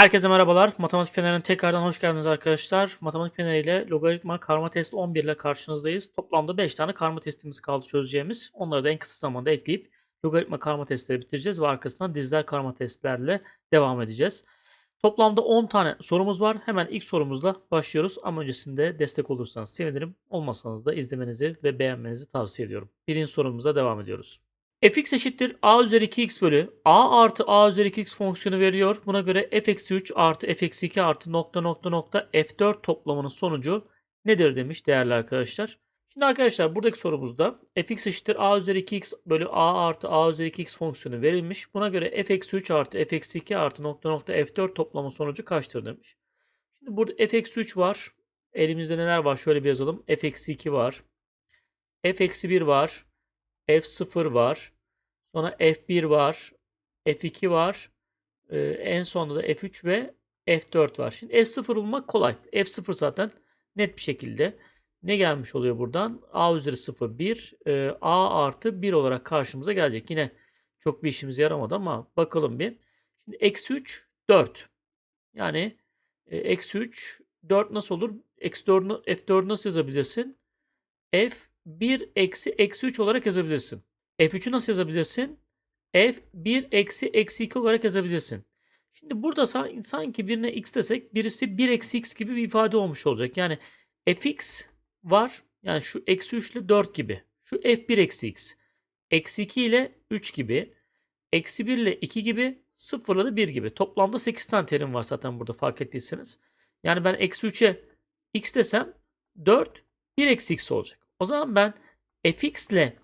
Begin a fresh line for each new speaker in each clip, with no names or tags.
Herkese merhabalar. Matematik Feneri'ne tekrardan hoş geldiniz arkadaşlar. Matematik Feneri ile logaritma karma test 11 ile karşınızdayız. Toplamda 5 tane karma testimiz kaldı çözeceğimiz. Onları da en kısa zamanda ekleyip logaritma karma testleri bitireceğiz ve arkasından diziler karma testlerle devam edeceğiz. Toplamda 10 tane sorumuz var. Hemen ilk sorumuzla başlıyoruz. Ama öncesinde destek olursanız sevinirim. Olmasanız da izlemenizi ve beğenmenizi tavsiye ediyorum. Birinci sorumuza devam ediyoruz. Fx eşittir a üzeri 2x bölü a artı a üzeri 2x fonksiyonu veriyor. Buna göre f eksi 3 artı f eksi 2 artı nokta nokta nokta f4 toplamının sonucu nedir demiş değerli arkadaşlar. Şimdi arkadaşlar buradaki sorumuzda fx eşittir a üzeri 2x bölü a artı a üzeri 2x fonksiyonu verilmiş. Buna göre f eksi 3 artı f eksi 2 artı nokta nokta f4 toplamın sonucu kaçtır demiş. Şimdi burada f eksi 3 var. Elimizde neler var? Şöyle bir yazalım. f eksi 2 var. f eksi 1 var. F0 var. Sonra F1 var. F2 var. Ee, en sonunda da F3 ve F4 var. Şimdi F0 bulmak kolay. F0 zaten net bir şekilde ne gelmiş oluyor buradan? A üzeri 0 1 e, A artı 1 olarak karşımıza gelecek. Yine çok bir işimize yaramadı ama bakalım bir. Şimdi eksi 3 4. Yani e, eksi 3 4 nasıl olur? Eksi 4 F4 nasıl yazabilirsin? F1 eksi eksi 3 olarak yazabilirsin. F3'ü nasıl yazabilirsin? F1 eksi eksi 2 olarak yazabilirsin. Şimdi burada sa- sanki birine x desek birisi 1 eksi x gibi bir ifade olmuş olacak. Yani fx var. Yani şu eksi 3 ile 4 gibi. Şu f1 eksi x. Eksi 2 ile 3 gibi. Eksi 1 ile 2 gibi. 0 ile de 1 gibi. Toplamda 8 tane terim var zaten burada fark ettiyseniz. Yani ben eksi 3'e x desem 4 1 eksi x olacak. O zaman ben fx ile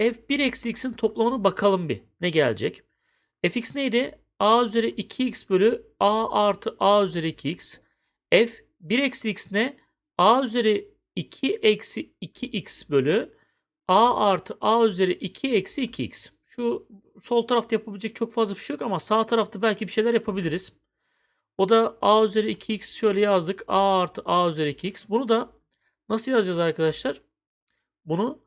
f1 eksi x'in toplamına bakalım bir. Ne gelecek? fx neydi? a üzeri 2x bölü a artı a üzeri 2x. f1 eksi x ne? a üzeri 2 eksi 2x bölü a artı a üzeri 2 eksi 2x. Şu sol tarafta yapabilecek çok fazla bir şey yok ama sağ tarafta belki bir şeyler yapabiliriz. O da a üzeri 2x şöyle yazdık. a artı a üzeri 2x. Bunu da nasıl yazacağız arkadaşlar? Bunu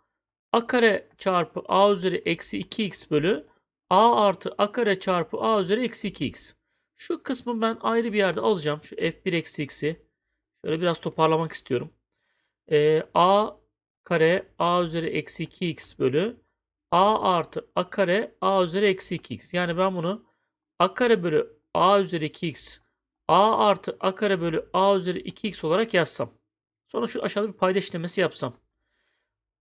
a kare çarpı a üzeri eksi 2x bölü a artı a kare çarpı a üzeri eksi 2x. Şu kısmı ben ayrı bir yerde alacağım. Şu f1 eksi x'i. Şöyle biraz toparlamak istiyorum. Ee, a kare a üzeri eksi 2x bölü a artı a kare a üzeri eksi 2x. Yani ben bunu a kare bölü a üzeri 2x a artı a kare bölü a üzeri 2x olarak yazsam. Sonra şu aşağıda bir payda işlemesi yapsam.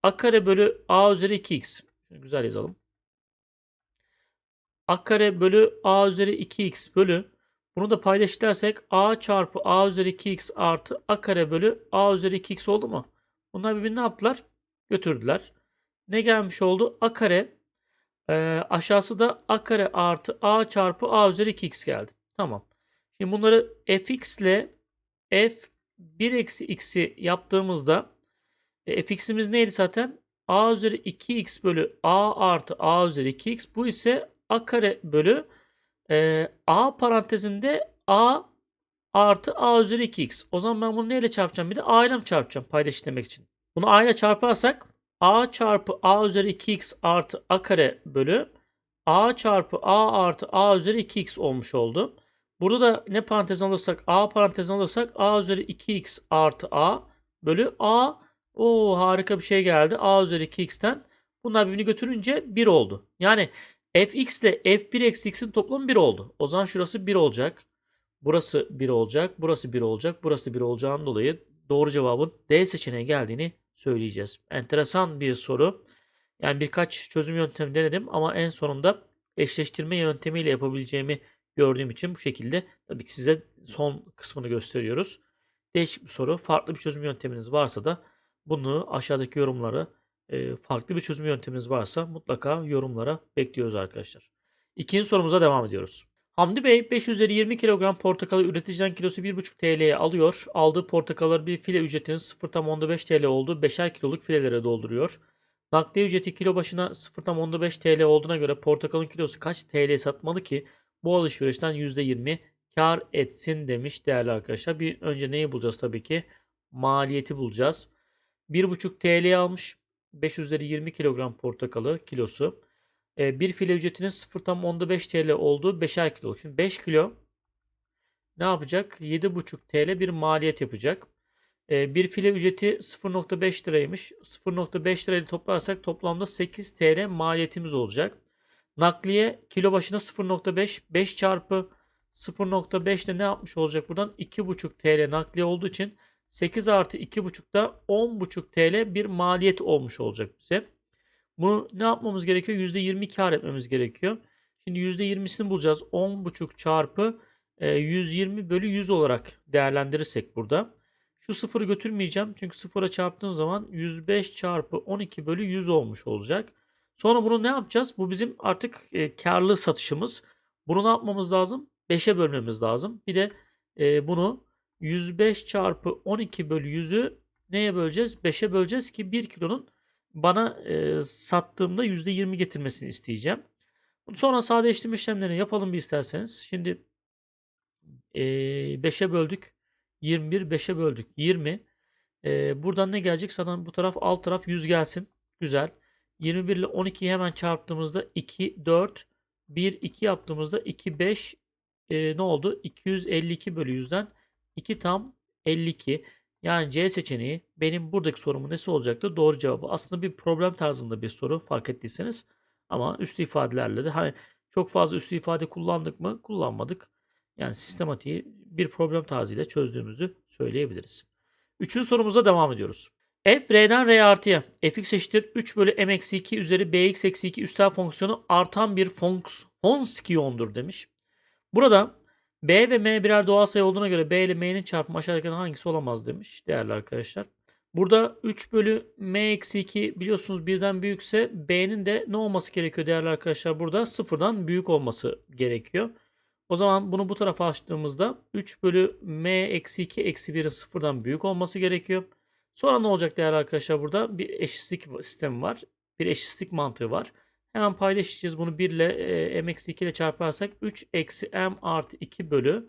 A kare bölü a üzeri 2x. Şunu güzel yazalım. a kare bölü a üzeri 2x bölü bunu da paydaşlarsak a çarpı a üzeri 2x artı a kare bölü a üzeri 2x oldu mu? Bunlar birbirini ne yaptılar? Götürdüler. Ne gelmiş oldu? a kare e, aşağısı da a kare artı a çarpı a üzeri 2x geldi. Tamam. Şimdi bunları fx ile f1 eksi x'i yaptığımızda e, fx'imiz neydi zaten? a üzeri 2x bölü a artı a üzeri 2x. Bu ise a kare bölü e, a parantezinde a artı a üzeri 2x. O zaman ben bunu neyle çarpacağım? Bir de a ile mi çarpacağım paydaş işlemek için? Bunu a ile çarparsak a çarpı a üzeri 2x artı a kare bölü a çarpı a artı a üzeri 2x olmuş oldu. Burada da ne parantez alırsak a parantez alırsak a üzeri 2x artı a bölü a o harika bir şey geldi. a üzeri 2x'ten bunlar birbirini götürünce 1 oldu. Yani fx ile f1 eksi x'in toplamı 1 oldu. O zaman şurası 1 olacak. Burası 1 olacak. Burası 1 olacak. Burası 1 olacağından dolayı doğru cevabın D seçeneği geldiğini söyleyeceğiz. Enteresan bir soru. Yani birkaç çözüm yöntemi denedim ama en sonunda eşleştirme yöntemiyle yapabileceğimi gördüğüm için bu şekilde tabii ki size son kısmını gösteriyoruz. Değişik bir soru. Farklı bir çözüm yönteminiz varsa da bunu aşağıdaki yorumlara e, farklı bir çözüm yönteminiz varsa mutlaka yorumlara bekliyoruz arkadaşlar. İkinci sorumuza devam ediyoruz. Hamdi Bey 5 üzeri 20 kilogram portakalı üreticiden kilosu 1,5 TL'ye alıyor. Aldığı portakalları bir file ücretinin 0,5 TL olduğu 5'er kiloluk filelere dolduruyor. Nakliye ücreti kilo başına 0,5 TL olduğuna göre portakalın kilosu kaç TL satmalı ki bu alışverişten %20 kar etsin demiş değerli arkadaşlar. Bir önce neyi bulacağız tabii ki? Maliyeti bulacağız. 1,5 TL almış. 5 üzeri 20 kilogram portakalı kilosu. E, bir file ücretinin 0,5 TL olduğu 5'er kilo. Şimdi 5 kilo ne yapacak? 7,5 TL bir maliyet yapacak. Ee, bir file ücreti 0.5 liraymış. 0.5 lirayla toplarsak toplamda 8 TL maliyetimiz olacak. Nakliye kilo başına 0.5 5 çarpı 0.5 de ne yapmış olacak buradan? 2.5 TL nakliye olduğu için 8 artı 2.5'da 10.5 TL bir maliyet olmuş olacak bize. Bunu ne yapmamız gerekiyor? %20 kar etmemiz gerekiyor. Şimdi %20'sini bulacağız. 10.5 çarpı e, 120 bölü 100 olarak değerlendirirsek burada. Şu sıfırı götürmeyeceğim. Çünkü sıfıra çarptığım zaman 105 çarpı 12 bölü 100 olmuş olacak. Sonra bunu ne yapacağız? Bu bizim artık e, karlı satışımız. Bunu ne yapmamız lazım? 5'e bölmemiz lazım. Bir de e, bunu 105 çarpı 12 bölü 100'ü neye böleceğiz? 5'e böleceğiz ki 1 kilonun bana e, sattığımda %20 getirmesini isteyeceğim. Sonra sadeleştirme işlemlerini yapalım bir isterseniz. Şimdi e, 5'e böldük. 21 5'e böldük. 20. E, buradan ne gelecek? Zaten bu taraf alt taraf 100 gelsin. Güzel. 21 ile 12'yi hemen çarptığımızda 2 4 1 2 yaptığımızda 2 5 e, ne oldu? 252 bölü 100'den 2 tam 52. Yani C seçeneği benim buradaki sorumun nesi olacaktı? Doğru cevabı. Aslında bir problem tarzında bir soru fark ettiyseniz. Ama üstü ifadelerle de hani çok fazla üstü ifade kullandık mı? Kullanmadık. Yani sistematiği bir problem tarzıyla çözdüğümüzü söyleyebiliriz. Üçüncü sorumuza devam ediyoruz. f r'den r artıya fx eşittir 3 bölü m eksi 2 üzeri bx eksi 2 üstel fonksiyonu artan bir fonks fonksiyondur demiş. Burada b ve m birer doğal sayı olduğuna göre b ile m'nin çarpımı aşağıdaki hangisi olamaz demiş değerli arkadaşlar. Burada 3 bölü m eksi 2 biliyorsunuz birden büyükse b'nin de ne olması gerekiyor değerli arkadaşlar? Burada sıfırdan büyük olması gerekiyor. O zaman bunu bu tarafa açtığımızda 3 bölü m eksi 2 eksi 1'in sıfırdan büyük olması gerekiyor. Sonra ne olacak değerli arkadaşlar burada? Bir eşitlik sistemi var. Bir eşitlik mantığı var. Hemen paylaşacağız. Bunu 1 ile e, m eksi 2 ile çarparsak 3 eksi m artı 2 bölü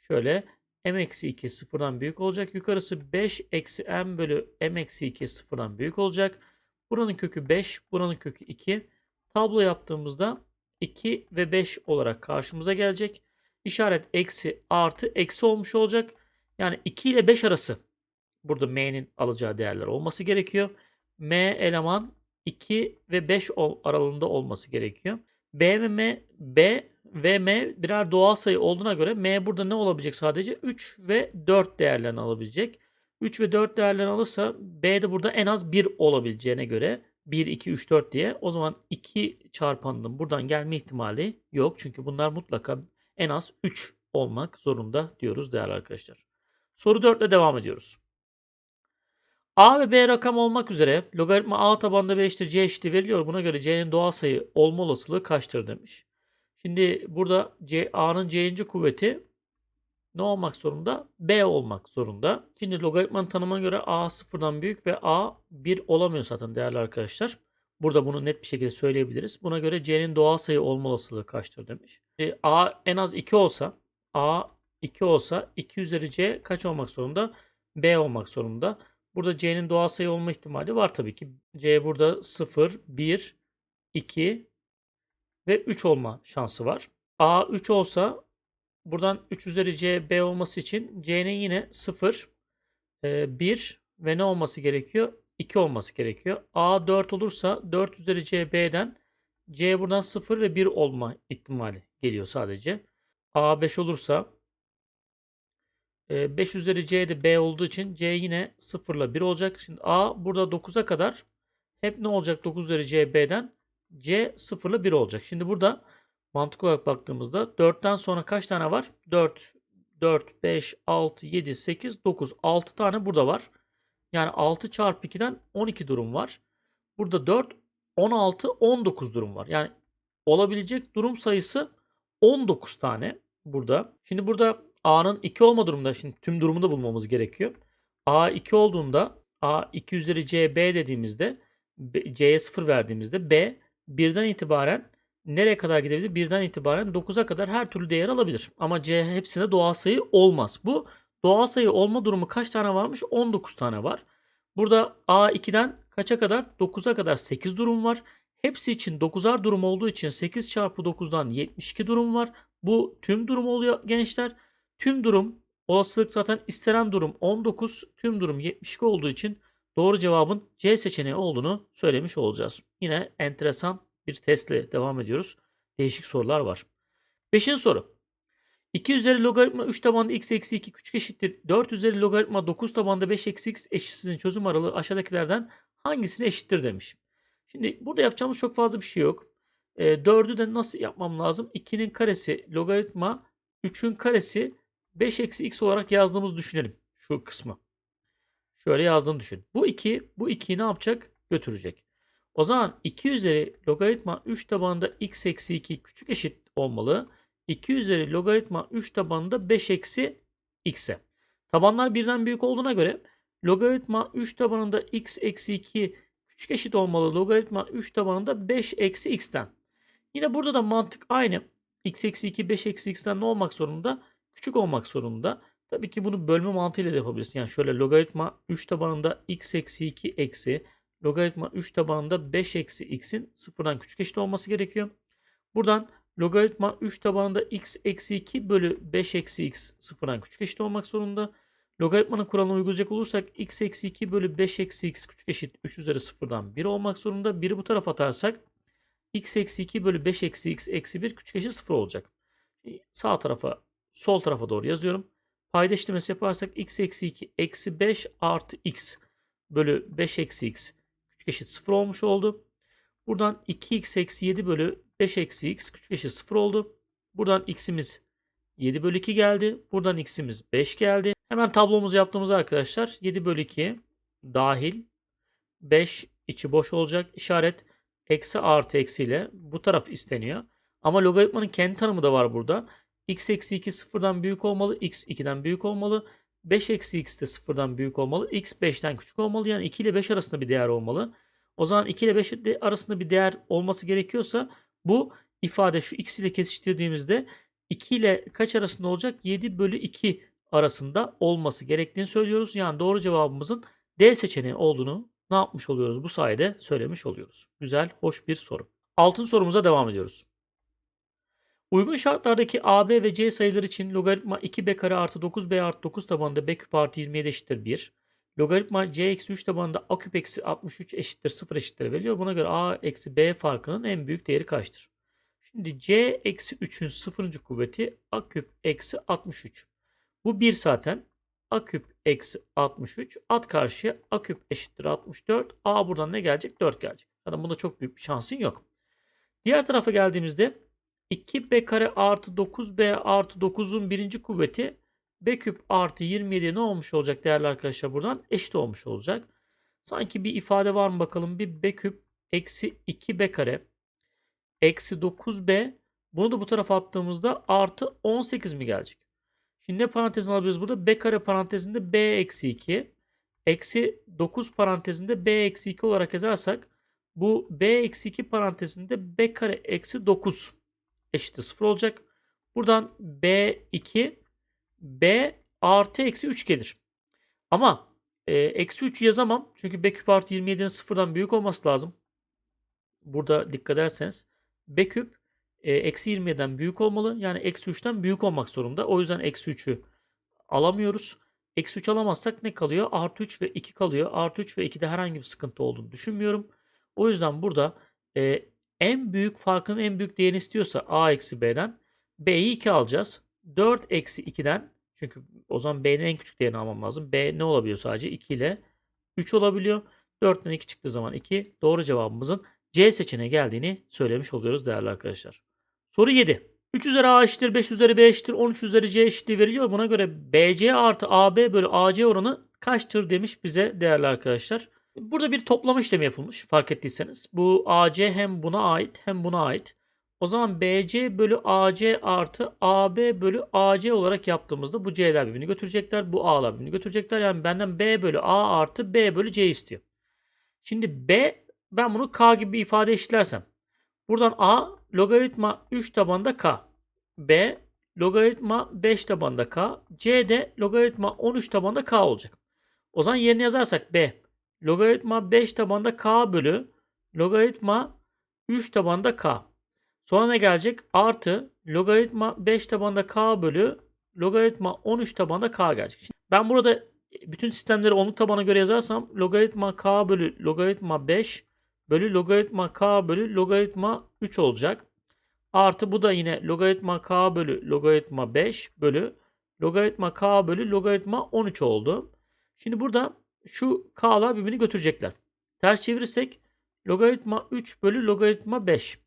şöyle m eksi 2 sıfırdan büyük olacak. Yukarısı 5 eksi m bölü m eksi 2 sıfırdan büyük olacak. Buranın kökü 5, buranın kökü 2. Tablo yaptığımızda 2 ve 5 olarak karşımıza gelecek. İşaret eksi artı eksi olmuş olacak. Yani 2 ile 5 arası burada m'nin alacağı değerler olması gerekiyor. m eleman 2 ve 5 aralığında olması gerekiyor. b ve m b ve m birer doğal sayı olduğuna göre m burada ne olabilecek sadece? 3 ve 4 değerlerini alabilecek. 3 ve 4 değerlerini alırsa b de burada en az 1 olabileceğine göre 1, 2, 3, 4 diye o zaman 2 çarpanının buradan gelme ihtimali yok. Çünkü bunlar mutlaka en az 3 olmak zorunda diyoruz değerli arkadaşlar. Soru 4 ile devam ediyoruz. A ve B rakam olmak üzere logaritma A tabanda B eşittir C eşittir veriliyor. Buna göre C'nin doğal sayı olma olasılığı kaçtır demiş. Şimdi burada C, A'nın C'inci kuvveti ne olmak zorunda? B olmak zorunda. Şimdi logaritmanın tanımına göre A sıfırdan büyük ve A 1 olamıyor zaten değerli arkadaşlar. Burada bunu net bir şekilde söyleyebiliriz. Buna göre C'nin doğal sayı olma olasılığı kaçtır demiş. E, A en az 2 olsa A 2 olsa 2 üzeri C kaç olmak zorunda? B olmak zorunda. Burada C'nin doğal sayı olma ihtimali var tabii ki. C burada 0, 1, 2 ve 3 olma şansı var. A 3 olsa buradan 3 üzeri C B olması için C'nin yine 0, 1 ve ne olması gerekiyor? 2 olması gerekiyor. A 4 olursa 4 üzeri C B'den C buradan 0 ve 1 olma ihtimali geliyor sadece. A 5 olursa 5 üzeri C de B olduğu için C yine 0 ile 1 olacak. Şimdi A burada 9'a kadar hep ne olacak 9 üzeri C B'den? C 0 ile 1 olacak. Şimdi burada mantık olarak baktığımızda 4'ten sonra kaç tane var? 4, 4, 5, 6, 7, 8, 9. 6 tane burada var. Yani 6 çarpı 2'den 12 durum var. Burada 4, 16, 19 durum var. Yani olabilecek durum sayısı 19 tane burada. Şimdi burada A'nın 2 olma durumunda şimdi tüm durumu da bulmamız gerekiyor. A 2 olduğunda A 2 üzeri C B dediğimizde C'ye 0 verdiğimizde B 1'den itibaren nereye kadar gidebilir? 1'den itibaren 9'a kadar her türlü değer alabilir. Ama C hepsinde doğal sayı olmaz. Bu doğal sayı olma durumu kaç tane varmış? 19 tane var. Burada A 2'den kaça kadar? 9'a kadar 8 durum var. Hepsi için 9'ar durum olduğu için 8 çarpı 9'dan 72 durum var. Bu tüm durum oluyor gençler. Tüm durum olasılık zaten istenen durum 19, tüm durum 72 olduğu için doğru cevabın C seçeneği olduğunu söylemiş olacağız. Yine enteresan bir testle devam ediyoruz. Değişik sorular var. Beşinci soru. 2 üzeri logaritma 3 tabanında x eksi 2 küçük eşittir. 4 üzeri logaritma 9 tabanında 5 eksi x eşitsizin çözüm aralığı aşağıdakilerden hangisine eşittir demiş. Şimdi burada yapacağımız çok fazla bir şey yok. E, 4'ü de nasıl yapmam lazım? 2'nin karesi logaritma 3'ün karesi 5 eksi x olarak yazdığımızı düşünelim. Şu kısmı. Şöyle yazdığını düşün. Bu 2 bu 2'yi ne yapacak? Götürecek. O zaman 2 üzeri logaritma 3 tabanında x eksi 2 küçük eşit olmalı. 2 üzeri logaritma 3 tabanında 5 eksi x'e. Tabanlar birden büyük olduğuna göre logaritma 3 tabanında x eksi 2 küçük eşit olmalı. Logaritma 3 tabanında 5 eksi x'ten. Yine burada da mantık aynı. x eksi 2 5 eksi x'ten ne olmak zorunda? Küçük olmak zorunda. Tabii ki bunu bölme mantığıyla da yapabilirsin. Yani şöyle logaritma 3 tabanında x eksi 2 eksi logaritma 3 tabanında 5 eksi x'in sıfırdan küçük eşit olması gerekiyor. Buradan logaritma 3 tabanında x eksi 2 bölü 5 eksi x sıfırdan küçük eşit olmak zorunda. Logaritmanın kuralını uygulayacak olursak x eksi 2 bölü 5 eksi x küçük eşit 3 üzeri sıfırdan 1 olmak zorunda. 1'i bu tarafa atarsak x eksi 2 bölü 5 eksi x eksi 1 küçük eşit 0 olacak. Sağ tarafa sol tarafa doğru yazıyorum. Payda işlemesi yaparsak x eksi 2 eksi 5 artı x bölü 5 eksi x küçük eşit 0 olmuş oldu. Buradan 2x eksi 7 bölü 5 eksi x küçük eşit 0 oldu. Buradan x'imiz 7 bölü 2 geldi. Buradan x'imiz 5 geldi. Hemen tablomuzu yaptığımız arkadaşlar 7 bölü 2 dahil 5 içi boş olacak. İşaret eksi artı eksiyle bu taraf isteniyor. Ama logaritmanın kendi tanımı da var burada. X eksi 2 sıfırdan büyük olmalı. x 2'den büyük olmalı. 5 eksi x de sıfırdan büyük olmalı. x 5'ten küçük olmalı. Yani 2 ile 5 arasında bir değer olmalı. O zaman 2 ile 5 arasında bir değer olması gerekiyorsa bu ifade şu x ile kesiştirdiğimizde 2 ile kaç arasında olacak? 7 bölü 2 arasında olması gerektiğini söylüyoruz. Yani doğru cevabımızın D seçeneği olduğunu ne yapmış oluyoruz? Bu sayede söylemiş oluyoruz. Güzel, hoş bir soru. Altın sorumuza devam ediyoruz. Uygun şartlardaki AB ve C sayıları için logaritma 2b kare artı 9b artı 9 tabanında b küp artı 27 eşittir 1. Logaritma c eksi 3 tabanında a küp eksi 63 eşittir 0 eşittir veriliyor. Buna göre a eksi b farkının en büyük değeri kaçtır? Şimdi c eksi 3'ün sıfırıncı kuvveti a küp eksi 63. Bu 1 zaten. a küp eksi 63. At karşıya a küp eşittir 64. a buradan ne gelecek? 4 gelecek. Zaten bunda çok büyük bir şansın yok. Diğer tarafa geldiğimizde 2b kare artı 9b artı 9'un birinci kuvveti b küp artı 27 ne olmuş olacak değerli arkadaşlar buradan? Eşit olmuş olacak. Sanki bir ifade var mı bakalım. Bir b küp eksi 2b kare eksi 9b bunu da bu tarafa attığımızda artı 18 mi gelecek? Şimdi ne parantezini alabiliriz burada? b kare parantezinde b eksi 2 eksi 9 parantezinde b eksi 2 olarak yazarsak bu b eksi 2 parantezinde b kare eksi 9 eşittir 0 olacak. Buradan b2 b artı eksi 3 gelir. Ama e, eksi 3 yazamam. Çünkü b küp artı 27'nin sıfırdan büyük olması lazım. Burada dikkat ederseniz b küp e, eksi 27'den büyük olmalı. Yani eksi 3'ten büyük olmak zorunda. O yüzden eksi 3'ü alamıyoruz. Eksi 3 alamazsak ne kalıyor? Artı 3 ve 2 kalıyor. Artı 3 ve 2'de herhangi bir sıkıntı olduğunu düşünmüyorum. O yüzden burada e, en büyük farkın en büyük değerini istiyorsa a eksi b'den b'yi 2 alacağız. 4 eksi 2'den çünkü o zaman b'nin en küçük değerini almam lazım. b ne olabiliyor sadece? 2 ile 3 olabiliyor. 4'ten 2 çıktığı zaman 2 doğru cevabımızın C seçeneği geldiğini söylemiş oluyoruz değerli arkadaşlar. Soru 7. 3 üzeri A eşittir, 5 üzeri B eşittir, 13 üzeri C eşitliği veriliyor. Buna göre BC artı AB bölü AC oranı kaçtır demiş bize değerli arkadaşlar. Burada bir toplama işlemi yapılmış fark ettiyseniz. Bu AC hem buna ait hem buna ait. O zaman BC bölü AC artı AB bölü AC olarak yaptığımızda bu C'ler birbirini götürecekler. Bu A'lar birbirini götürecekler. Yani benden B bölü A artı B bölü C istiyor. Şimdi B ben bunu K gibi bir ifade eşitlersem. Buradan A logaritma 3 tabanda K. B logaritma 5 tabanda K. C de logaritma 13 tabanda K olacak. O zaman yerine yazarsak B logaritma 5 tabanda K bölü logaritma 3 tabanda K. Sonra ne gelecek? Artı logaritma 5 tabanda K bölü logaritma 13 tabanda k gelecek. Şimdi ben burada bütün sistemleri onluk tabana göre yazarsam logaritma k bölü logaritma 5 bölü logaritma k bölü logaritma 3 olacak. Artı bu da yine logaritma k bölü logaritma 5 bölü logaritma k bölü logaritma 13 oldu. Şimdi burada şu k'lar birbirini götürecekler. Ters çevirirsek logaritma 3 bölü logaritma 5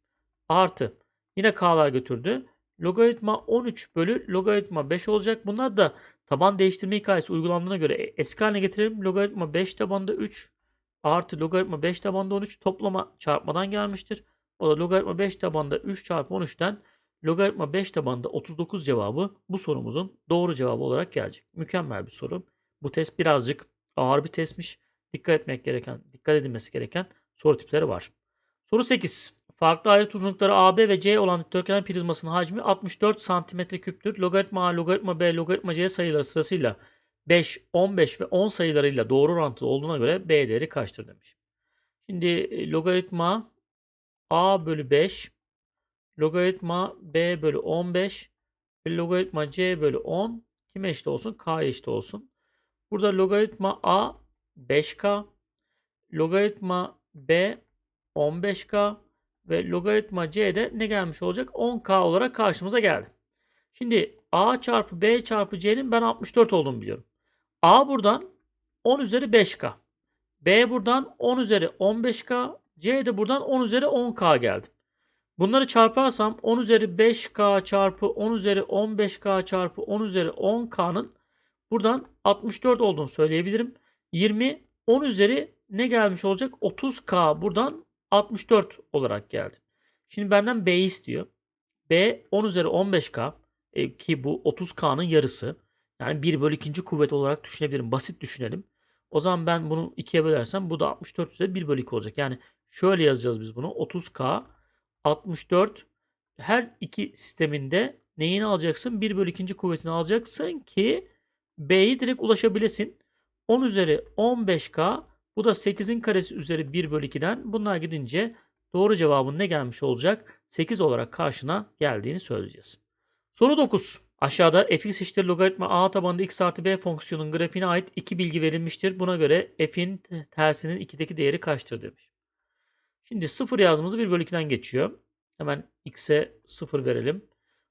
artı yine k'lar götürdü. Logaritma 13 bölü logaritma 5 olacak. Bunlar da taban değiştirme hikayesi uygulandığına göre e, eski haline getirelim. Logaritma 5 tabanda 3 artı logaritma 5 tabanda 13 toplama çarpmadan gelmiştir. O da logaritma 5 tabanda 3 çarpı 13'ten logaritma 5 tabanda 39 cevabı bu sorumuzun doğru cevabı olarak gelecek. Mükemmel bir soru. Bu test birazcık ağır bir testmiş. Dikkat etmek gereken, dikkat edilmesi gereken soru tipleri var. Soru 8. Farklı ayrıt uzunlukları AB ve C olan dikdörtgen prizmasının hacmi 64 cm küptür. Logaritma A, logaritma B, logaritma C sayıları sırasıyla 5, 15 ve 10 sayılarıyla doğru orantılı olduğuna göre B değeri kaçtır demiş. Şimdi e, logaritma A bölü 5, logaritma B bölü 15 ve logaritma C bölü 10 kime eşit olsun? K eşit olsun. Burada logaritma A 5K, logaritma B 15K ve logaritma C de ne gelmiş olacak? 10K olarak karşımıza geldi. Şimdi A çarpı B çarpı C'nin ben 64 olduğunu biliyorum. A buradan 10 üzeri 5K. B buradan 10 üzeri 15K. C de buradan 10 üzeri 10K geldi. Bunları çarparsam 10 üzeri 5K çarpı 10 üzeri 15K çarpı 10 üzeri 10K'nın buradan 64 olduğunu söyleyebilirim. 20 10 üzeri ne gelmiş olacak? 30K buradan 64 olarak geldi. Şimdi benden B istiyor. B 10 üzeri 15K e, ki bu 30K'nın yarısı. Yani 1 bölü 2. kuvvet olarak düşünebilirim. Basit düşünelim. O zaman ben bunu 2'ye bölersem bu da 64 üzeri 1 bölü 2 olacak. Yani şöyle yazacağız biz bunu. 30K 64 her iki sisteminde neyini alacaksın? 1 bölü 2. kuvvetini alacaksın ki B'yi direkt ulaşabilesin. 10 üzeri 15K bu da 8'in karesi üzeri 1 bölü 2'den bunlar gidince doğru cevabın ne gelmiş olacak? 8 olarak karşına geldiğini söyleyeceğiz. Soru 9. Aşağıda fx eşittir logaritma a tabanında x artı b fonksiyonun grafiğine ait iki bilgi verilmiştir. Buna göre f'in tersinin 2'deki değeri kaçtır demiş. Şimdi 0 yazımızı 1 bölü 2'den geçiyor. Hemen x'e 0 verelim.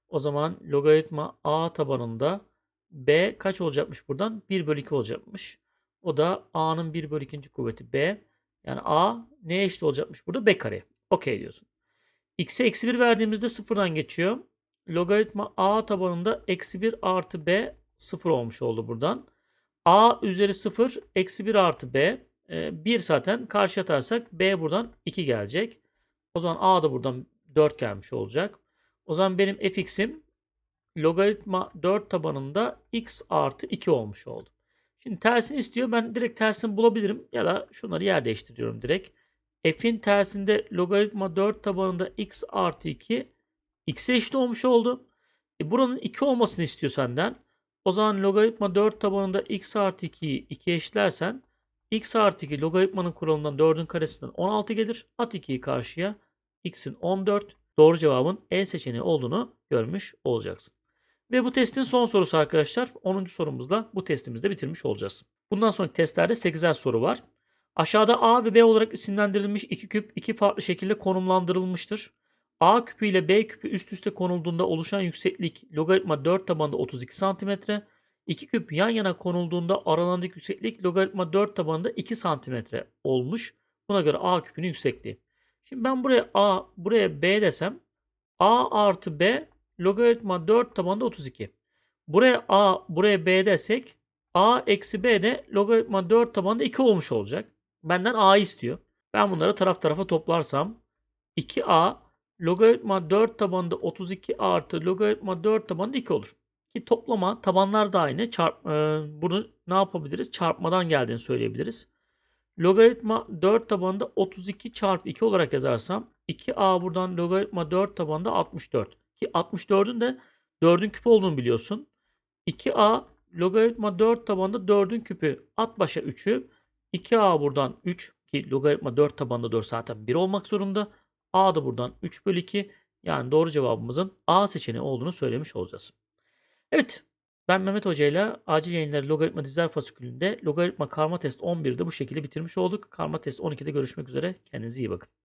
O zaman logaritma a tabanında b kaç olacakmış buradan? 1 bölü 2 olacakmış. O da a'nın 1 bölü 2. kuvveti b. Yani a neye eşit olacakmış burada? b kare. Okey diyorsun. x'e eksi 1 verdiğimizde sıfırdan geçiyor. Logaritma a tabanında eksi 1 artı b 0 olmuş oldu buradan. a üzeri 0 eksi 1 artı b. 1 e, zaten karşı atarsak b buradan 2 gelecek. O zaman a da buradan 4 gelmiş olacak. O zaman benim fx'im logaritma 4 tabanında x artı 2 olmuş oldu. Şimdi tersini istiyor. Ben direkt tersini bulabilirim. Ya da şunları yer değiştiriyorum direkt. F'in tersinde logaritma 4 tabanında x artı 2 x'e eşit olmuş oldu. E buranın 2 olmasını istiyor senden. O zaman logaritma 4 tabanında x artı 2'yi 2'ye eşitlersen x artı 2 logaritmanın kuralından 4'ün karesinden 16 gelir. At 2'yi karşıya. x'in 14. Doğru cevabın E seçeneği olduğunu görmüş olacaksın. Ve bu testin son sorusu arkadaşlar. 10. sorumuzda bu testimizi de bitirmiş olacağız. Bundan sonraki testlerde 8'er soru var. Aşağıda A ve B olarak isimlendirilmiş iki küp iki farklı şekilde konumlandırılmıştır. A küpü ile B küpü üst üste konulduğunda oluşan yükseklik logaritma 4 tabanında 32 cm. İki küp yan yana konulduğunda aralarındaki yükseklik logaritma 4 tabanında 2 cm olmuş. Buna göre A küpünün yüksekliği. Şimdi ben buraya A, buraya B desem A artı B logaritma 4 tabanında 32. Buraya A, buraya B desek A eksi B de logaritma 4 tabanında 2 olmuş olacak. Benden A istiyor. Ben bunları taraf tarafa toplarsam 2A logaritma 4 tabanında 32 artı logaritma 4 tabanında 2 olur. Ki toplama tabanlar da aynı. Çarp, e, bunu ne yapabiliriz? Çarpmadan geldiğini söyleyebiliriz. Logaritma 4 tabanında 32 çarpı 2 olarak yazarsam 2a buradan logaritma 4 tabanında 64. Ki 64'ün de 4'ün küpü olduğunu biliyorsun. 2a logaritma 4 tabanında 4'ün küpü at başa 3'ü. 2a buradan 3 ki logaritma 4 tabanında 4 zaten 1 olmak zorunda. A da buradan 3 bölü 2. Yani doğru cevabımızın A seçeneği olduğunu söylemiş olacağız. Evet Ben Mehmet Hoca ile acil yayınları logaritma diziler fasikülünde logaritma karma test 11'de bu şekilde bitirmiş olduk. Karma test 12'de görüşmek üzere. Kendinize iyi bakın.